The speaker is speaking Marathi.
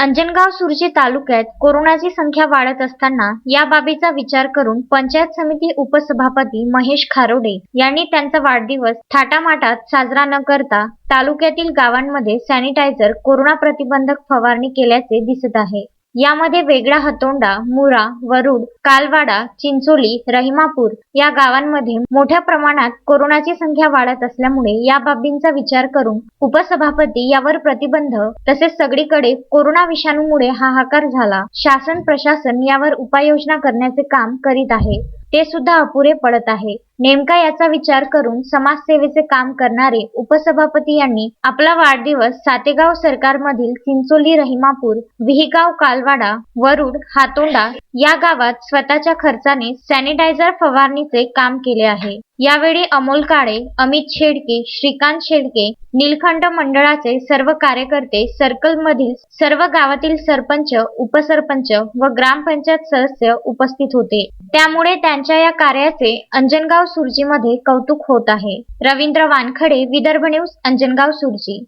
अंजनगाव सुर्जी तालुक्यात कोरोनाची संख्या वाढत असताना या बाबीचा विचार करून पंचायत समिती उपसभापती महेश खारोडे यांनी त्यांचा वाढदिवस थाटामाटात साजरा न करता तालुक्यातील गावांमध्ये सॅनिटायझर कोरोना प्रतिबंधक फवारणी केल्याचे दिसत आहे. यामध्ये वेगळा हतोंडा मुरा वरुड कालवाडा चिंचोली रहिमापूर या गावांमध्ये मोठ्या प्रमाणात कोरोनाची संख्या वाढत असल्यामुळे या बाबींचा विचार करून उपसभापती यावर प्रतिबंध तसेच सगळीकडे कोरोना विषाणूमुळे हाहाकार झाला. शासन प्रशासन यावर उपाययोजना करण्याचे काम करीत आहे. ते सुद्धा अपुरे पडत आहे. नेमका याचा विचार करून समाजसेवेचे काम करणारे उपसभापती यांनी आपला वाढदिवस सातेगाव सरकारमधील चिंचोली रहिमापूर विहीगाव कालवाडा वरुड हातोंडा या गावात स्वतःच्या खर्चाने सॅनिटायझर फवारणीचे काम केले आहे. यावेळी अमोल काळे अमित शेडके श्रीकांत शेडके नीलखंड मंडळाचे सर्व कार्यकर्ते सर्कलमधील सर्व गावातील सरपंच उपसरपंच व ग्रामपंचायत सदस्य उपस्थित होते. त्यामुळे त्यांच्या या कार्याचे अंजनगाव सुर्जीमध्ये कौतुक होत आहे. रवींद्र वानखडे विदर्भ न्यूज अंजनगाव सुर्जी.